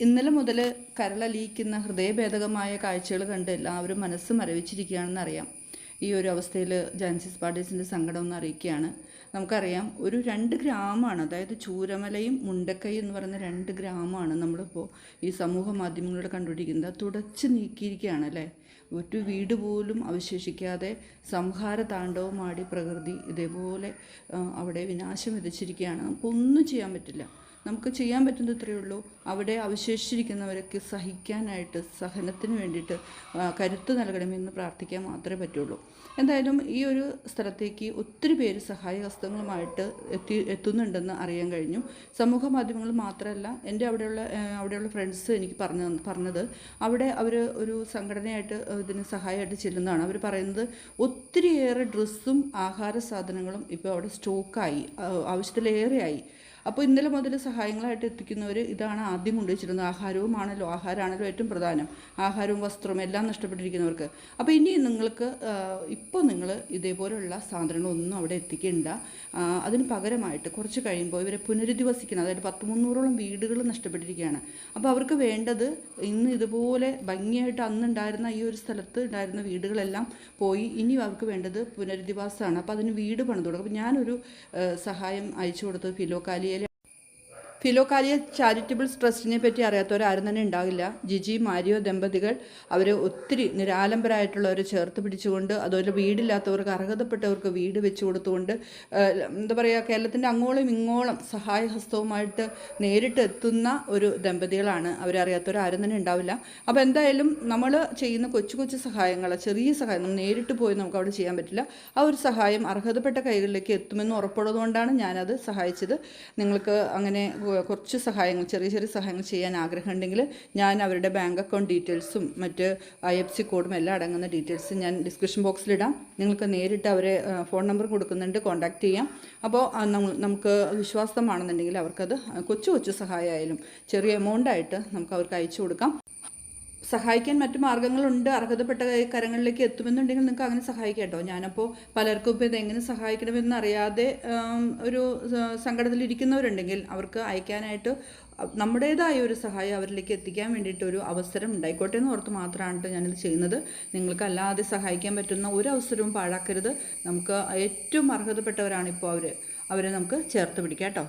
ഇന്നലെ മുതൽ കരളലിയിക്കുന്ന ഹൃദയഭേദകമായ കാഴ്ചകൾ കണ്ട് എല്ലാവരും മനസ്സ് മരവിച്ചിരിക്കുകയാണെന്ന് അറിയാം ഈ ഒരു അവസ്ഥയിൽ ജാൻസിസ് പാർട്ടീസിന്റെ സങ്കടം ഒന്ന് അറിയിക്കുകയാണ്. നമുക്കറിയാം ഒരു രണ്ട് ഗ്രാമമാണ് അതായത് ചൂരമലയും മുണ്ടക്കൈ എന്ന് പറയുന്ന രണ്ട് ഗ്രാമമാണ് നമ്മളിപ്പോൾ ഈ സമൂഹ മാധ്യമങ്ങളിലൂടെ കണ്ടുപിടിക്കുന്നത്. തുടച്ച് നീക്കിയിരിക്കുകയാണ് അല്ലേ? ഒരു വീട് പോലും അവശേഷിക്കാതെ സംഹാര താണ്ഡവമാടി പ്രകൃതി ഇതേപോലെ അവിടെ വിനാശം വിതച്ചിരിക്കുകയാണ്. നമുക്കൊന്നും ചെയ്യാൻ പറ്റില്ല. നമുക്ക് ചെയ്യാൻ പറ്റുന്നത് ഇത്രയേ ഉള്ളൂ. അവിടെ അവശേഷിച്ചിരിക്കുന്നവരൊക്കെ സഹിക്കാനായിട്ട് സഹനത്തിന് വേണ്ടിയിട്ട് കരുത്ത് നൽകണമെന്ന് പ്രാർത്ഥിക്കാൻ മാത്രമേ പറ്റുള്ളൂ. എന്തായാലും ഈ ഒരു സ്ഥലത്തേക്ക് ഒത്തിരി പേര് സഹായഹസ്തങ്ങളുമായിട്ട് എത്തി എത്തുന്നുണ്ടെന്ന് അറിയാൻ കഴിഞ്ഞു. സമൂഹ മാധ്യമങ്ങൾ മാത്രമല്ല എന്റെ അവിടെയുള്ള അവിടെയുള്ള ഫ്രണ്ട്സ് എനിക്ക് പറഞ്ഞു പറഞ്ഞത് അവിടെ അവർ ഒരു സംഘടനയായിട്ട് ഇതിന് സഹായമായിട്ട് ചെല്ലുന്നതാണ്. അവർ പറയുന്നത് ഒത്തിരിയേറെ ഡ്രസ്സും ആഹാര സാധനങ്ങളും ഇപ്പോൾ അവിടെ സ്റ്റോക്കായി ആവശ്യത്തിലേറെയായി. അപ്പോൾ ഇന്നലെ മുതൽ സഹായങ്ങളായിട്ട് എത്തിക്കുന്നവർ ഇതാണ് ആദ്യം കൊണ്ടുവച്ചിരുന്നത്. ആഹാരവുമാണല്ലോ ആഹാരമാണല്ലോ ഏറ്റവും പ്രധാനം. ആഹാരവും വസ്ത്രവും എല്ലാം നഷ്ടപ്പെട്ടിരിക്കുന്നവർക്ക്. അപ്പോൾ ഇനി നിങ്ങൾക്ക് ഇപ്പോൾ നിങ്ങൾ ഇതേപോലെയുള്ള സാധനങ്ങളൊന്നും അവിടെ എത്തിക്കേണ്ട. അതിന് പകരമായിട്ട് കുറച്ച് കഴിയുമ്പോൾ ഇവരെ പുനരധിവസിക്കണം. അതായത് പത്ത് മുന്നൂറോളം വീടുകൾ നഷ്ടപ്പെട്ടിരിക്കുകയാണ്. അപ്പോൾ അവർക്ക് വേണ്ടത് ഇന്ന് ഇതുപോലെ ഭംഗിയായിട്ട് അന്നുണ്ടായിരുന്ന ഈ ഒരു സ്ഥലത്ത് ഉണ്ടായിരുന്ന വീടുകളെല്ലാം പോയി ഇനി അവർക്ക് വേണ്ടത് പുനരധിവാസമാണ്. അപ്പോൾ അതിന് വീട് പണിത് കൊടുക്കും അപ്പോൾ ഞാനൊരു സഹായം അയച്ചു കൊടുത്തത് ഫിലോക്കാലിയയിലെ ഫിലോകാലിയ ചാരിറ്റബിൾ ട്രസ്റ്റിനെ പറ്റി അറിയാത്തവരാരും തന്നെ ഉണ്ടാകില്ല ജിജി മാരിയോ ദമ്പതികൾ അവർ ഒത്തിരി നിരാലംബരായിട്ടുള്ളവരെ ചേർത്ത് പിടിച്ചുകൊണ്ട് അതുപോലെ വീടില്ലാത്തവർക്ക് അർഹതപ്പെട്ടവർക്ക് വീട് വെച്ചു കൊടുത്തുകൊണ്ട് എന്താ പറയുക കേരളത്തിന്റെ അങ്ങോളം ഇങ്ങോളം സഹായഹസ്തവുമായിട്ട് നേരിട്ട് എത്തുന്ന ഒരു ദമ്പതികളാണ് അവരറിയാത്തവരാരും തന്നെ ഉണ്ടാവില്ല. അപ്പോൾ എന്തായാലും നമ്മൾ ചെയ്യുന്ന കൊച്ചു കൊച്ചു സഹായങ്ങൾ ചെറിയ സഹായം നേരിട്ട് പോയി നമുക്ക് അവിടെ ചെയ്യാൻ പറ്റില്ല. ആ ഒരു സഹായം അർഹതപ്പെട്ട കൈകളിലേക്ക് എത്തുമെന്ന് ഉറപ്പുള്ളതുകൊണ്ടാണ് ഞാനത് സഹായിച്ചത്. നിങ്ങൾക്ക് അങ്ങനെ കുറച്ച് സഹായങ്ങൾ ചെറിയ ചെറിയ സഹായങ്ങൾ ചെയ്യാൻ ആഗ്രഹമുണ്ടെങ്കിൽ ഞാൻ അവരുടെ ബാങ്ക് അക്കൗണ്ട് ഡീറ്റെയിൽസും മറ്റ് ഐ എഫ് സി കോഡും എല്ലാം അടങ്ങുന്ന ഡീറ്റെയിൽസ് ഞാൻ ഡിസ്ക്രിപ്ഷൻ ബോക്സിലിടാം നിങ്ങൾക്ക് നേരിട്ട് അവരെ ഫോൺ നമ്പർ കൊടുക്കുന്നുണ്ട് കോൺടാക്റ്റ് ചെയ്യാം. അപ്പോൾ നമുക്ക് വിശ്വാസമാണെന്നുണ്ടെങ്കിൽ അവർക്കത് കൊച്ചു കൊച്ചു സഹായമായാലും ചെറിയ എമൗണ്ടായിട്ട് നമുക്ക് അവർക്ക് അയച്ചു കൊടുക്കാം. സഹായിക്കാൻ മറ്റു മാർഗങ്ങളുണ്ട് അർഹതപ്പെട്ട കരങ്ങളിലേക്ക് എത്തുമെന്നുണ്ടെങ്കിൽ നിങ്ങൾക്ക് അങ്ങനെ സഹായിക്കാം കേട്ടോ. ഞാനപ്പോൾ പലർക്കും ഇപ്പോൾ ഇതെങ്ങനെ സഹായിക്കണമെന്ന് അറിയാതെ ഒരു സങ്കടത്തിലിരിക്കുന്നവരുണ്ടെങ്കിൽ അവർക്ക് അയക്കാനായിട്ട് നമ്മുടേതായ ഒരു സഹായം അവരിലേക്ക് എത്തിക്കാൻ വേണ്ടിയിട്ട് ഒരു അവസരം ഉണ്ടായിക്കോട്ടെ എന്ന് ഓർത്ത് മാത്രമാണ് കേട്ടോ ഞാനിത് ചെയ്യുന്നത്. നിങ്ങൾക്ക് അല്ലാതെ സഹായിക്കാൻ പറ്റുന്ന ഒരു അവസരവും പാഴാക്കരുത്. നമുക്ക് ഏറ്റവും അർഹതപ്പെട്ടവരാണിപ്പോൾ അവർ അവരെ നമുക്ക് ചേർത്ത് പിടിക്കാം കേട്ടോ.